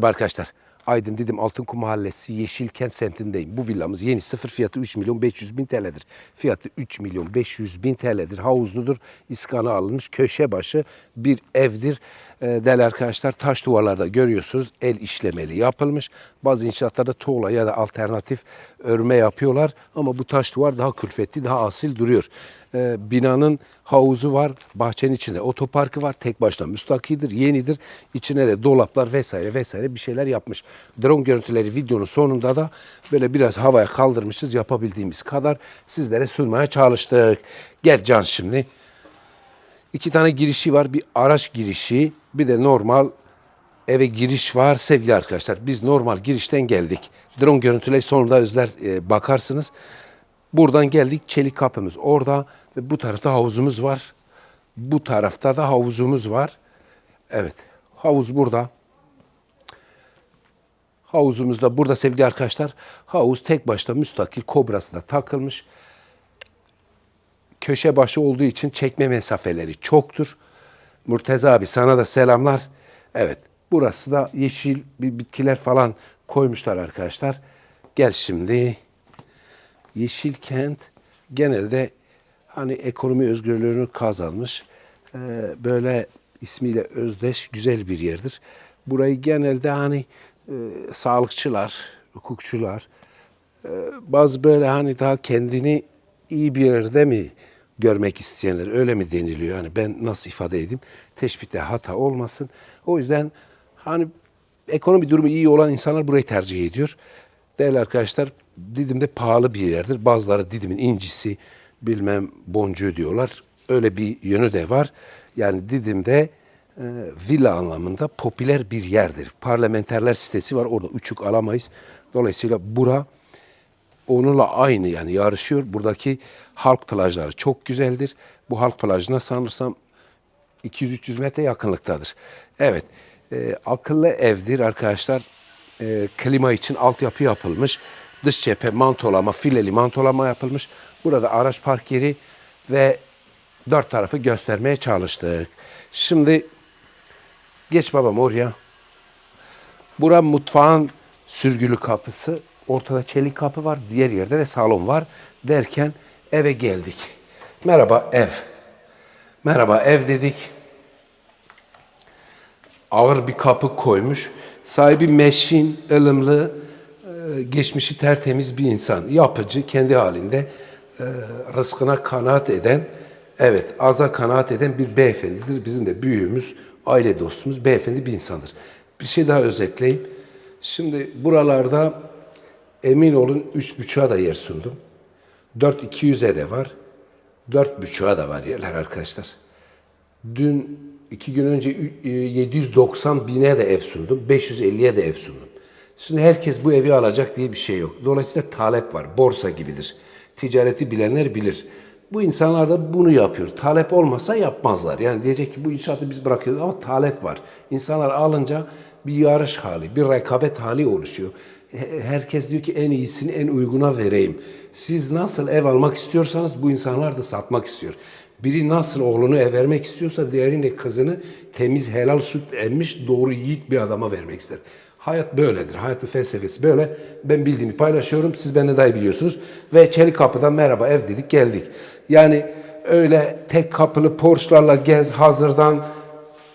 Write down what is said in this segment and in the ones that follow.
Merhaba arkadaşlar. Aydın Didim Altınkum Mahallesi Yeşilkent semtindeyim. Bu villamız yeni sıfır fiyatı 3 milyon 500 bin TL'dir. Fiyatı 3 milyon 500 bin TL'dir. Havuzludur. İskanı alınmış köşe başı bir evdir. Ee, değerli arkadaşlar taş duvarlarda görüyorsunuz el işlemeli yapılmış. Bazı inşaatlarda tuğla ya da alternatif örme yapıyorlar. Ama bu taş duvar daha külfetli daha asil duruyor. Ee, binanın havuzu var, bahçenin içinde otoparkı var. Tek başına müstakidir, yenidir. İçine de dolaplar vesaire vesaire bir şeyler yapmış. Drone görüntüleri videonun sonunda da böyle biraz havaya kaldırmışız. Yapabildiğimiz kadar sizlere sunmaya çalıştık. Gel Can şimdi. İki tane girişi var. Bir araç girişi, bir de normal eve giriş var sevgili arkadaşlar. Biz normal girişten geldik. Drone görüntüleri sonunda özler e, bakarsınız. Buradan geldik. Çelik kapımız orada bu tarafta havuzumuz var. Bu tarafta da havuzumuz var. Evet. Havuz burada. Havuzumuz da burada sevgili arkadaşlar. Havuz tek başına müstakil kobrasına takılmış. Köşe başı olduğu için çekme mesafeleri çoktur. Murteza abi sana da selamlar. Evet. Burası da yeşil bir bitkiler falan koymuşlar arkadaşlar. Gel şimdi. Yeşil kent genelde hani ekonomi özgürlüğünü kazanmış. Ee, böyle ismiyle özdeş güzel bir yerdir. Burayı genelde hani e, sağlıkçılar, hukukçular, e, bazı böyle hani daha kendini iyi bir yerde mi görmek isteyenler öyle mi deniliyor? Hani ben nasıl ifade edeyim? Teşbihte hata olmasın. O yüzden hani ekonomi durumu iyi olan insanlar burayı tercih ediyor. Değerli arkadaşlar Didim'de pahalı bir yerdir. Bazıları Didim'in incisi bilmem boncuğu diyorlar. Öyle bir yönü de var. Yani Didim'de e, villa anlamında popüler bir yerdir. Parlamenterler sitesi var orada uçuk alamayız. Dolayısıyla bura onunla aynı yani yarışıyor. Buradaki halk plajları çok güzeldir. Bu halk plajına sanırsam 200-300 metre yakınlıktadır. Evet, e, akıllı evdir arkadaşlar. E, klima için altyapı yapılmış. Dış cephe mantolama, fileli mantolama yapılmış. Burada araç park yeri ve dört tarafı göstermeye çalıştık. Şimdi geç babam oraya. Bura mutfağın sürgülü kapısı. Ortada çelik kapı var. Diğer yerde de salon var. Derken eve geldik. Merhaba ev. Merhaba ev dedik. Ağır bir kapı koymuş. Sahibi meşin, ılımlı, e, geçmişi tertemiz bir insan. Yapıcı, kendi halinde e, rızkına kanaat eden, evet aza kanaat eden bir beyefendidir. Bizim de büyüğümüz, aile dostumuz, beyefendi bir insandır. Bir şey daha özetleyeyim. Şimdi buralarda emin olun üç buçuğa da yer sundum. 4200'e de var. Dört buçuğa da var yerler arkadaşlar. Dün iki gün önce ü- e, 790 bine de ev sundum. 550'ye de ev sundum. Şimdi herkes bu evi alacak diye bir şey yok. Dolayısıyla talep var. Borsa gibidir. Ticareti bilenler bilir. Bu insanlar da bunu yapıyor. Talep olmasa yapmazlar. Yani diyecek ki bu inşaatı biz bırakıyoruz ama talep var. İnsanlar alınca bir yarış hali, bir rekabet hali oluşuyor. He- Herkes diyor ki en iyisini en uyguna vereyim. Siz nasıl ev almak istiyorsanız bu insanlar da satmak istiyor. Biri nasıl oğlunu ev vermek istiyorsa diğerine kızını temiz helal süt emmiş doğru yiğit bir adama vermek ister. Hayat böyledir. Hayatın felsefesi böyle. Ben bildiğimi paylaşıyorum. Siz benden daha iyi biliyorsunuz. Ve çelik kapıdan merhaba ev dedik geldik. Yani öyle tek kapılı porçlarla gez hazırdan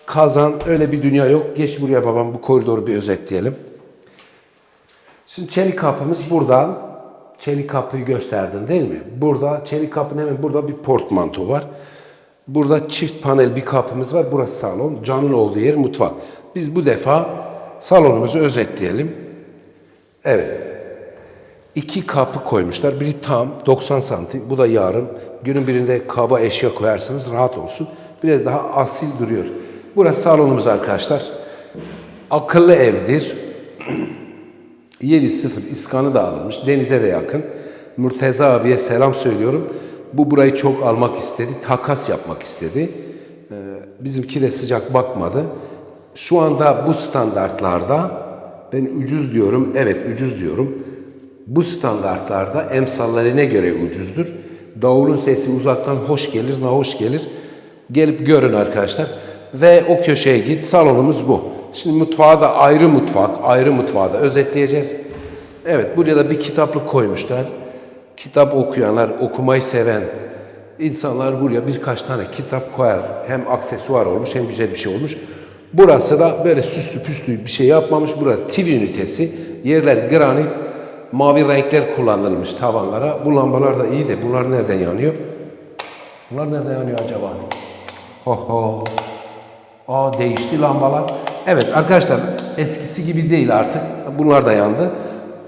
kazan öyle bir dünya yok. Geç buraya babam bu koridoru bir özetleyelim. Şimdi çelik kapımız buradan. Çelik kapıyı gösterdin değil mi? Burada çelik kapının hemen burada bir portmanto var. Burada çift panel bir kapımız var. Burası salon. Can'ın olduğu yer mutfak. Biz bu defa salonumuzu özetleyelim. Evet. İki kapı koymuşlar. Biri tam 90 santim. Bu da yarım. Günün birinde kaba eşya koyarsanız rahat olsun. Biraz daha asil duruyor. Burası salonumuz arkadaşlar. Akıllı evdir. Yeri sıfır, iskanı da alınmış, denize de yakın. Murteza abiye selam söylüyorum. Bu burayı çok almak istedi, takas yapmak istedi. Ee, bizimki de sıcak bakmadı. Şu anda bu standartlarda, ben ucuz diyorum, evet ucuz diyorum. Bu standartlarda emsallerine göre ucuzdur. Davulun sesi uzaktan hoş gelir, nahoş gelir. Gelip görün arkadaşlar. Ve o köşeye git, salonumuz bu. Şimdi mutfağı da ayrı mutfak, ayrı mutfağı da özetleyeceğiz. Evet, buraya da bir kitaplık koymuşlar. Kitap okuyanlar, okumayı seven insanlar buraya birkaç tane kitap koyar. Hem aksesuar olmuş hem güzel bir şey olmuş. Burası da böyle süslü püslü bir şey yapmamış. Burası TV ünitesi. Yerler granit, mavi renkler kullanılmış tavanlara. Bu lambalar da iyi de bunlar nereden yanıyor? Bunlar nereden yanıyor acaba? Ho ho. Aa değişti lambalar. Evet arkadaşlar eskisi gibi değil artık. Bunlar da yandı.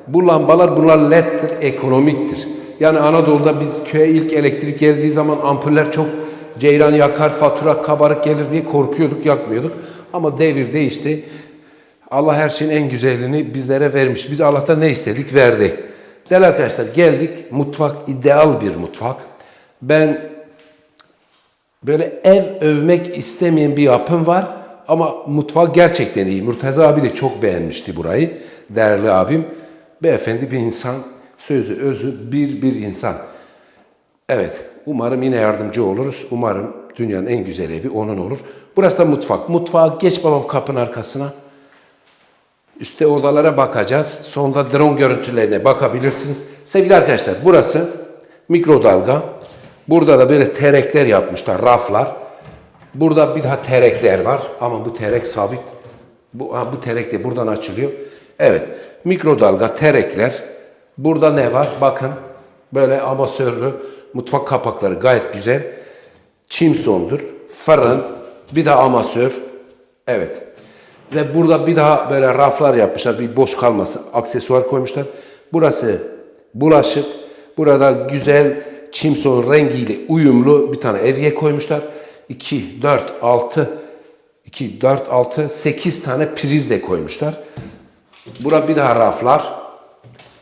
Bu lambalar bunlar led'tir, ekonomiktir. Yani Anadolu'da biz köye ilk elektrik geldiği zaman ampuller çok ceyran yakar, fatura kabarık gelir diye korkuyorduk, yakmıyorduk. Ama devir değişti. Allah her şeyin en güzelini bizlere vermiş. Biz Allah'tan ne istedik? Verdi. Değerli arkadaşlar geldik. Mutfak ideal bir mutfak. Ben böyle ev övmek istemeyen bir yapım var ama mutfak gerçekten iyi. Murtaza abi de çok beğenmişti burayı. Değerli abim. Beyefendi bir insan, sözü özü bir bir insan. Evet, umarım yine yardımcı oluruz. Umarım dünyanın en güzel evi onun olur. Burası da mutfak. Mutfağa geç babam kapının arkasına. Üste odalara bakacağız. Sonda drone görüntülerine bakabilirsiniz. Sevgili arkadaşlar burası mikrodalga. Burada da böyle terekler yapmışlar, raflar. Burada bir daha terekler var ama bu terek sabit. Bu, ha, bu terek de buradan açılıyor. Evet, mikrodalga, terekler. Burada ne var? Bakın böyle amasörlü mutfak kapakları gayet güzel. Çimsondur, fırın, bir de amasör. Evet. Ve burada bir daha böyle raflar yapmışlar. Bir boş kalmasın. Aksesuar koymuşlar. Burası bulaşık. Burada güzel çimson rengiyle uyumlu bir tane evye koymuşlar. 2, 4, 6, 2, 4, 6, 8 tane priz de koymuşlar. Burada bir daha raflar.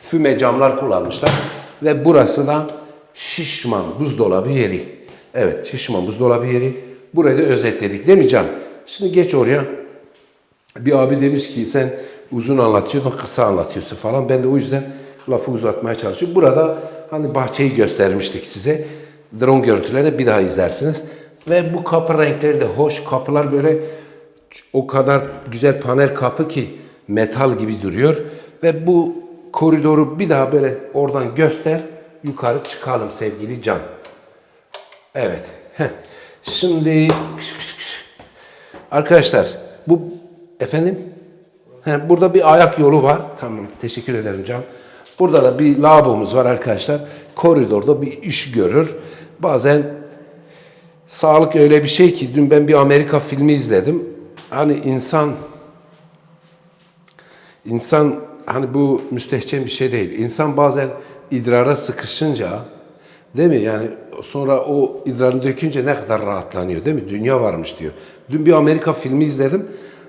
Füme camlar kullanmışlar. Ve burası da şişman buzdolabı yeri. Evet şişman buzdolabı yeri. Burayı da özetledik değil mi Can? Şimdi geç oraya. Bir abi demiş ki sen uzun anlatıyordun, kısa anlatıyorsun falan. Ben de o yüzden lafı uzatmaya çalışıyorum. Burada hani bahçeyi göstermiştik size. Drone görüntüleri bir daha izlersiniz. Ve bu kapı renkleri de hoş. Kapılar böyle o kadar güzel panel kapı ki metal gibi duruyor. Ve bu koridoru bir daha böyle oradan göster. Yukarı çıkalım sevgili Can. Evet. Heh. Şimdi arkadaşlar bu efendim He, burada bir ayak yolu var. Tamam teşekkür ederim Can. Burada da bir lavabomuz var arkadaşlar. Koridorda bir iş görür. Bazen sağlık öyle bir şey ki dün ben bir Amerika filmi izledim. Hani insan insan hani bu müstehcen bir şey değil. İnsan bazen idrara sıkışınca değil mi? Yani sonra o idrarını dökünce ne kadar rahatlanıyor değil mi? Dünya varmış diyor. Dün bir Amerika filmi izledim.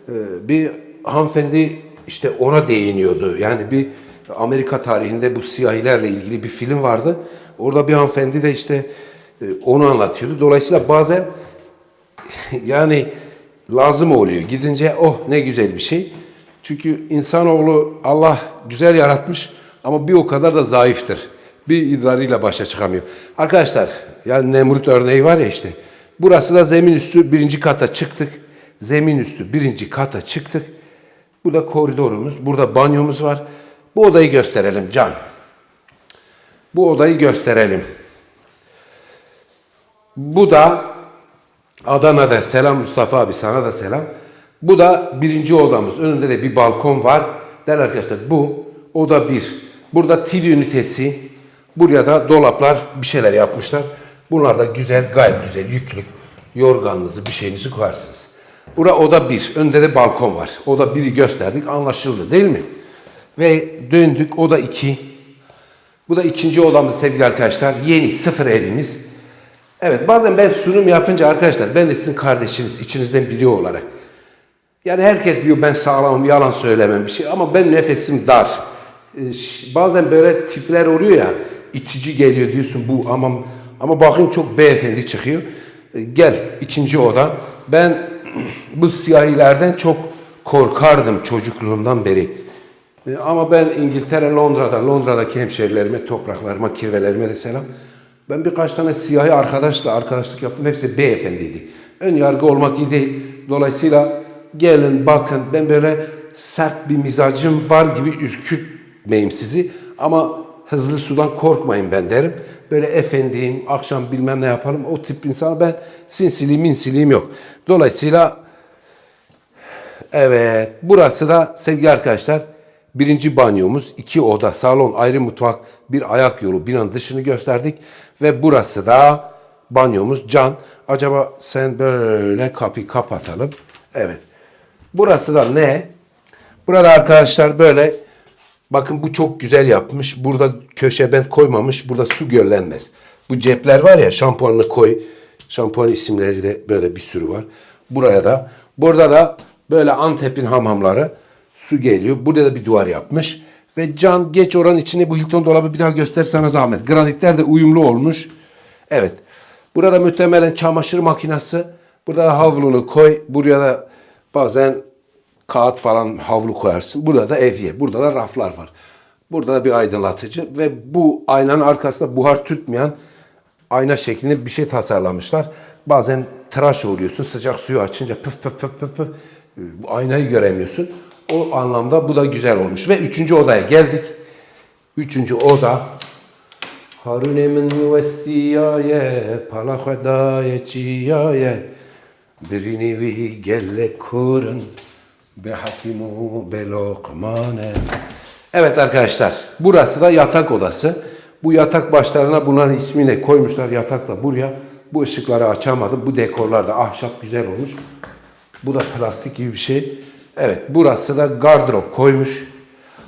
Ee, Bir hanımefendi işte ona değiniyordu. Yani bir Amerika tarihinde bu siyahilerle ilgili bir film vardı. Orada bir hanımefendi de işte e, onu anlatıyordu. Dolayısıyla bazen yani lazım oluyor. Gidince oh ne güzel bir şey. Çünkü insanoğlu Allah güzel yaratmış ama bir o kadar da zayıftır. Bir idrarıyla başa çıkamıyor. Arkadaşlar yani Nemrut örneği var ya işte. Burası da zemin üstü birinci kata çıktık. Zemin üstü birinci kata çıktık. Bu da koridorumuz. Burada banyomuz var. Bu odayı gösterelim Can. Bu odayı gösterelim. Bu da Adana'da selam Mustafa abi sana da selam. Bu da birinci odamız. Önünde de bir balkon var. Değerli arkadaşlar bu oda bir. Burada TV ünitesi. Buraya da dolaplar bir şeyler yapmışlar. Bunlar da güzel gayet güzel yüklük. Yorganınızı bir şeyinizi koyarsınız. Bura oda bir. Önünde de balkon var. Oda biri gösterdik anlaşıldı değil mi? Ve döndük oda iki. Bu da ikinci odamız sevgili arkadaşlar. Yeni sıfır evimiz. Evet bazen ben sunum yapınca arkadaşlar ben de sizin kardeşiniz, içinizden biri olarak. Yani herkes diyor ben sağlamım, yalan söylemem bir şey ama ben nefesim dar. Ee, bazen böyle tipler oluyor ya, itici geliyor diyorsun bu ama ama bakın çok beyefendi çıkıyor. Ee, gel ikinci oda. Ben bu siyahilerden çok korkardım çocukluğumdan beri. Ee, Ama ben İngiltere, Londra'da, Londra'daki hemşerilerime, topraklarıma, kirvelerime de selam. Ben birkaç tane siyahi arkadaşla arkadaşlık yaptım. Hepsi beyefendiydi. Ön yargı olmak iyi değil. Dolayısıyla Gelin bakın ben böyle sert bir mizacım var gibi ürkütmeyeyim sizi. Ama hızlı sudan korkmayın ben derim. Böyle efendiyim, akşam bilmem ne yapalım. O tip insan ben sinsiliğim, minsiliğim yok. Dolayısıyla Evet, burası da sevgili arkadaşlar birinci banyomuz. iki oda, salon, ayrı mutfak, bir ayak yolu, binanın dışını gösterdik. Ve burası da banyomuz. Can, acaba sen böyle kapıyı kapatalım. Evet. Burası da ne? Burada arkadaşlar böyle bakın bu çok güzel yapmış. Burada köşe bent koymamış. Burada su göllenmez. Bu cepler var ya şampuanını koy. Şampuan isimleri de böyle bir sürü var. Buraya da. Burada da böyle Antep'in hamamları su geliyor. Burada da bir duvar yapmış. Ve can geç oranın içine bu Hilton dolabı bir daha göstersene zahmet. Granitler de uyumlu olmuş. Evet. Burada muhtemelen çamaşır makinesi. Burada havlunu koy. Buraya da bazen kağıt falan havlu koyarsın. Burada da evye. Burada da raflar var. Burada da bir aydınlatıcı ve bu aynanın arkasında buhar tutmayan ayna şeklinde bir şey tasarlamışlar. Bazen tıraş oluyorsun sıcak suyu açınca püf püf püf püf püf. Bu aynayı göremiyorsun. O anlamda bu da güzel olmuş. Ve üçüncü odaya geldik. Üçüncü oda Harune min vestiyaye pala khadaye çiyaye birini vi gelle kurun be hakimu be lokmane Evet arkadaşlar burası da yatak odası. Bu yatak başlarına bunların ismini koymuşlar yatak da buraya. Bu ışıkları açamadım. Bu dekorlar da ahşap güzel olmuş. Bu da plastik gibi bir şey. Evet burası da gardırop koymuş.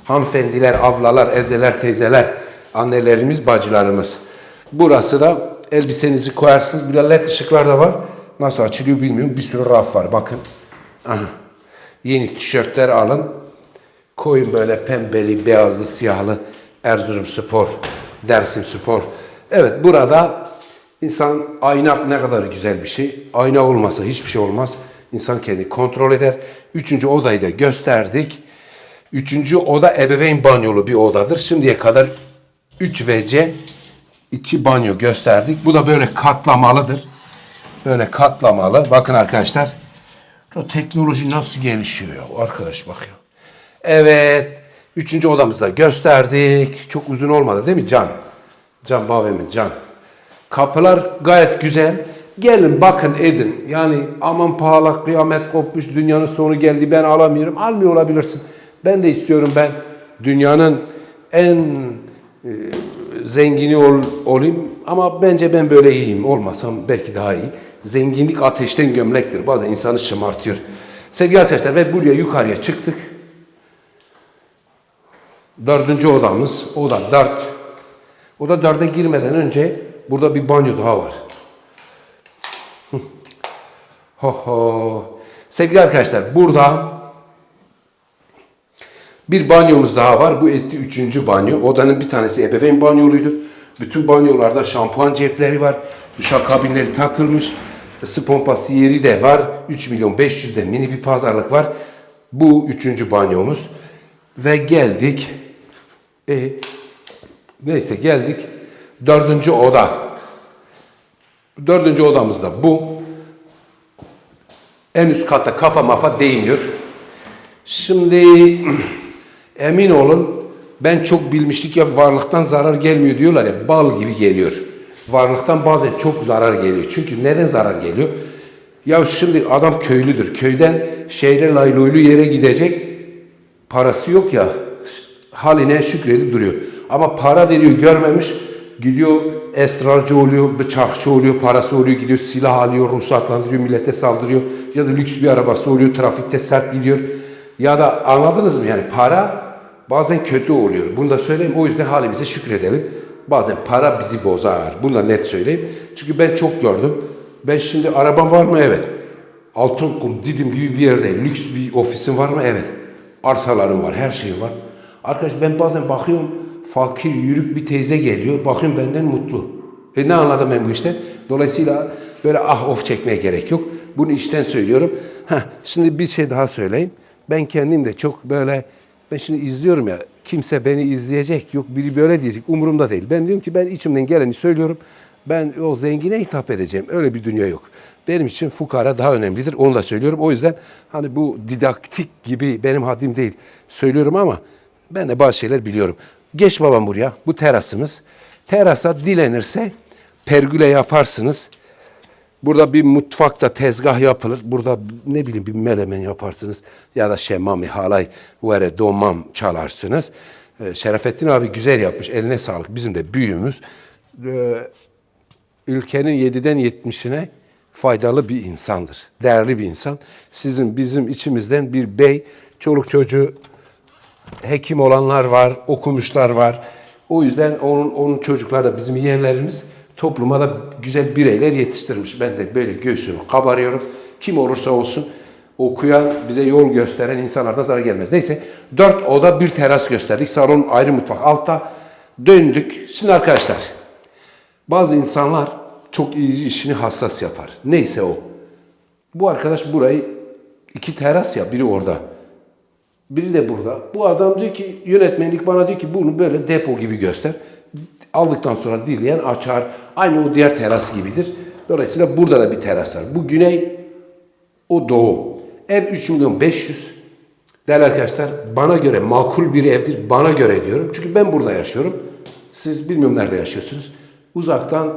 Hanımefendiler, ablalar, ezeler, teyzeler, annelerimiz, bacılarımız. Burası da elbisenizi koyarsınız. Bir de led ışıklar da var. Nasıl açılıyor bilmiyorum. Bir sürü raf var bakın. Aha. Yeni tişörtler alın. Koyun böyle pembeli, beyazlı, siyahlı Erzurum Spor, Dersim Spor. Evet burada insan ayna ne kadar güzel bir şey. Ayna olmasa hiçbir şey olmaz. İnsan kendini kontrol eder. Üçüncü odayı da gösterdik. Üçüncü oda ebeveyn banyolu bir odadır. Şimdiye kadar 3 WC 2 banyo gösterdik. Bu da böyle katlamalıdır. Böyle katlamalı. Bakın arkadaşlar. O teknoloji nasıl gelişiyor ya? Arkadaş bakıyor. Evet. Üçüncü odamızda gösterdik. Çok uzun olmadı değil mi Can? Can Bavemin Can. Kapılar gayet güzel. Gelin bakın edin. Yani aman pahalı kıyamet kopmuş dünyanın sonu geldi ben alamıyorum. Almıyor olabilirsin. Ben de istiyorum ben dünyanın en e, zengini ol, olayım ama bence ben böyle iyiyim. Olmasam belki daha iyi. Zenginlik ateşten gömlektir. Bazen insanı şımartıyor. Sevgili arkadaşlar ve buraya yukarıya çıktık. Dördüncü odamız. Oda dört. Oda dörde girmeden önce burada bir banyo daha var. Ho ho. Sevgili arkadaşlar burada bir banyomuz daha var. Bu etti üçüncü banyo. Odanın bir tanesi ebeveyn banyoluydu. Bütün banyolarda şampuan cepleri var. Duşak kabinleri takılmış. Isı pompası yeri de var. 3 milyon 500'de mini bir pazarlık var. Bu üçüncü banyomuz. Ve geldik. E, neyse geldik. Dördüncü oda. Dördüncü odamız da bu. En üst kata kafa mafa değmiyor. Şimdi emin olun ben çok bilmişlik ya varlıktan zarar gelmiyor diyorlar ya bal gibi geliyor. Varlıktan bazen çok zarar geliyor. Çünkü neden zarar geliyor? Ya şimdi adam köylüdür. Köyden şehre layloylu yere gidecek parası yok ya haline şükredip duruyor. Ama para veriyor görmemiş gidiyor esrarcı oluyor, bıçakçı oluyor, parası oluyor, gidiyor silah alıyor, ruhsatlandırıyor, millete saldırıyor ya da lüks bir arabası oluyor, trafikte sert gidiyor. Ya da anladınız mı yani para bazen kötü oluyor. Bunu da söyleyeyim o yüzden halimize şükredelim. Bazen para bizi bozar. Bunu da net söyleyeyim. Çünkü ben çok gördüm. Ben şimdi arabam var mı? Evet. Altınkum, Didim gibi bir yerde lüks bir ofisim var mı? Evet. Arsalarım var, her şeyim var. Arkadaş ben bazen bakıyorum fakir, yürük bir teyze geliyor. Bakıyorum benden mutlu. E ne anladım ben bu işte? Dolayısıyla böyle ah of çekmeye gerek yok. Bunu içten söylüyorum. Heh, şimdi bir şey daha söyleyeyim. Ben kendim de çok böyle ben şimdi izliyorum ya kimse beni izleyecek yok biri böyle diyecek umurumda değil. Ben diyorum ki ben içimden geleni söylüyorum. ben o zengine hitap edeceğim. Öyle bir dünya yok. Benim için fukara daha önemlidir. Onu da söylüyorum. O yüzden hani bu didaktik gibi benim haddim değil söylüyorum ama ben de bazı şeyler biliyorum. Geç babam buraya. Bu terasımız. Terasa dilenirse pergüle yaparsınız. Burada bir mutfakta tezgah yapılır. Burada ne bileyim bir melemen yaparsınız. Ya da şemmami, halay, vere, domam çalarsınız. Ee, Şerefettin abi güzel yapmış. Eline sağlık. Bizim de büyüğümüz. Ee, ülkenin 7'den 70'ine faydalı bir insandır. Değerli bir insan. Sizin bizim içimizden bir bey, çoluk çocuğu hekim olanlar var, okumuşlar var. O yüzden onun, onun çocuklar da bizim yeğenlerimiz topluma da güzel bireyler yetiştirmiş. Ben de böyle göğsümü kabarıyorum. Kim olursa olsun okuyan, bize yol gösteren insanlardan zarar gelmez. Neyse dört oda bir teras gösterdik. Salon ayrı mutfak altta. Döndük. Şimdi arkadaşlar bazı insanlar çok iyi işini hassas yapar. Neyse o. Bu arkadaş burayı iki teras ya biri orada. Biri de burada. Bu adam diyor ki yönetmenlik bana diyor ki bunu böyle depo gibi göster. Aldıktan sonra dileyen açar. Aynı o diğer teras gibidir. Dolayısıyla burada da bir teras var. Bu güney, o doğu. Ev 3 milyon 500. Değerli arkadaşlar bana göre makul bir evdir. Bana göre diyorum. Çünkü ben burada yaşıyorum. Siz bilmiyorum nerede yaşıyorsunuz. Uzaktan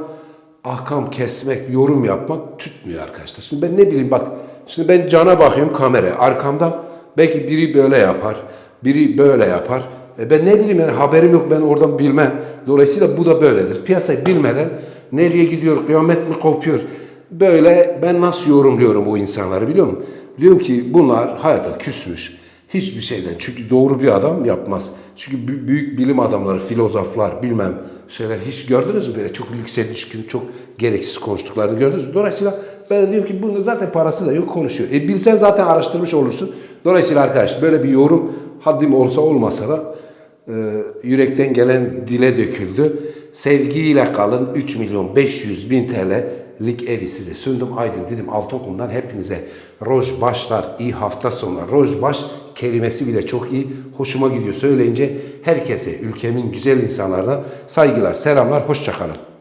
ahkam kesmek, yorum yapmak tutmuyor arkadaşlar. Şimdi ben ne bileyim bak. Şimdi ben cana bakıyorum kamera. Arkamda belki biri böyle yapar. Biri böyle yapar. E ben ne bileyim yani haberim yok ben oradan bilmem. Dolayısıyla bu da böyledir. Piyasayı bilmeden nereye gidiyor, kıyamet mi kopuyor? Böyle ben nasıl yorumluyorum o insanları biliyor musun? Diyorum ki bunlar hayata küsmüş. Hiçbir şeyden. Çünkü doğru bir adam yapmaz. Çünkü bü- büyük bilim adamları, filozoflar bilmem şeyler hiç gördünüz mü böyle çok lükse düşkün, çok gereksiz konuştuklarını gördünüz mü? Dolayısıyla ben diyorum ki bunun zaten parası da yok konuşuyor. E bilsen zaten araştırmış olursun. Dolayısıyla arkadaş böyle bir yorum haddim olsa olmasa da yürekten gelen dile döküldü. Sevgiyle kalın 3 milyon 500 bin TL'lik evi size sündüm. Aydın dedim Altokum'dan hepinize roj başlar, iyi hafta sonları. Roj baş kelimesi bile çok iyi. Hoşuma gidiyor söyleyince herkese, ülkemin güzel insanlarına saygılar, selamlar, hoşçakalın.